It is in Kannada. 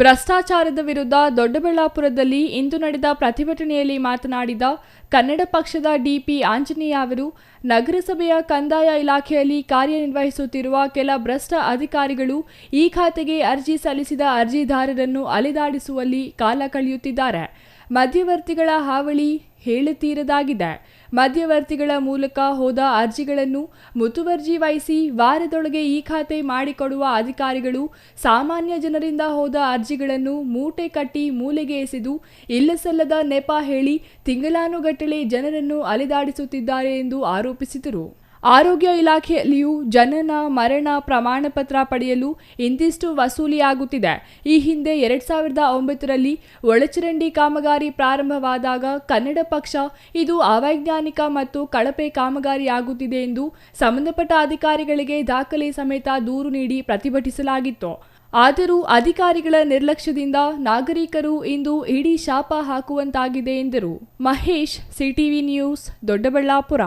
ಭ್ರಷ್ಟಾಚಾರದ ವಿರುದ್ಧ ದೊಡ್ಡಬಳ್ಳಾಪುರದಲ್ಲಿ ಇಂದು ನಡೆದ ಪ್ರತಿಭಟನೆಯಲ್ಲಿ ಮಾತನಾಡಿದ ಕನ್ನಡ ಪಕ್ಷದ ಡಿಪಿ ಆಂಜನೇಯ ಅವರು, ನಗರಸಭೆಯ ಕಂದಾಯ ಇಲಾಖೆಯಲ್ಲಿ ಕಾರ್ಯನಿರ್ವಹಿಸುತ್ತಿರುವ ಕೆಲ ಭ್ರಷ್ಟ ಅಧಿಕಾರಿಗಳು ಈ ಖಾತೆಗೆ ಅರ್ಜಿ ಸಲ್ಲಿಸಿದ ಅರ್ಜಿದಾರರನ್ನು ಅಲೆದಾಡಿಸುವಲ್ಲಿ ಕಾಲ ಕಳೆಯುತ್ತಿದ್ದಾರೆ. ಮಧ್ಯವರ್ತಿಗಳ ಹಾವಳಿ ಹೇಳುತ್ತೀರದಾಗಿದೆ ಮಧ್ಯವರ್ತಿಗಳ ಮೂಲಕ ಹೋದ ಅರ್ಜಿಗಳನ್ನು ಮುತುವರ್ಜಿ ವಹಿಸಿ ವಾರದೊಳಗೆ ಈ ಖಾತೆ ಮಾಡಿಕೊಡುವ ಅಧಿಕಾರಿಗಳು ಸಾಮಾನ್ಯ ಜನರಿಂದ ಹೋದ ಅರ್ಜಿಗಳನ್ನು ಮೂಟೆ ಕಟ್ಟಿ ಮೂಲೆಗೆ ಎಸೆದು ಇಲ್ಲಸಲ್ಲದ ನೆಪ ಹೇಳಿ ತಿಂಗಳಾನುಗಟ್ಟಲೆ ಜನರನ್ನು ಅಲೆದಾಡಿಸುತ್ತಿದ್ದಾರೆ ಎಂದು ಆರೋಪಿಸಿದರು. ಆರೋಗ್ಯ ಇಲಾಖೆಯಲ್ಲಿಯೂ ಜನನ, ಮರಣ ಪ್ರಮಾಣ ಪತ್ರ ಪಡೆಯಲು ಇಂತಿಷ್ಟು ವಸೂಲಿಯಾಗುತ್ತಿದೆ. ಈ ಹಿಂದೆ ಎರಡ್ ಸಾವಿರದ ಒಂಬತ್ತರಲ್ಲಿ ಒಳಚರಂಡಿ ಕಾಮಗಾರಿ ಪ್ರಾರಂಭವಾದಾಗ ಕನ್ನಡ ಪಕ್ಷ ಇದು ಅವೈಜ್ಞಾನಿಕ ಮತ್ತು ಕಳಪೆ ಕಾಮಗಾರಿಯಾಗುತ್ತಿದೆ ಎಂದು ಸಂಬಂಧಪಟ್ಟ ಅಧಿಕಾರಿಗಳಿಗೆ ದಾಖಲೆ ಸಮೇತ ದೂರು ನೀಡಿ ಪ್ರತಿಭಟಿಸಲಾಗಿತ್ತು. ಆದರೂ ಅಧಿಕಾರಿಗಳ ನಿರ್ಲಕ್ಷ್ಯದಿಂದ ನಾಗರಿಕರು ಇಂದು ಇಡೀ ಶಾಪ ಹಾಕುವಂತಾಗಿದೆ ಎಂದರು. Mahesh, CTV news, Doddaballapur.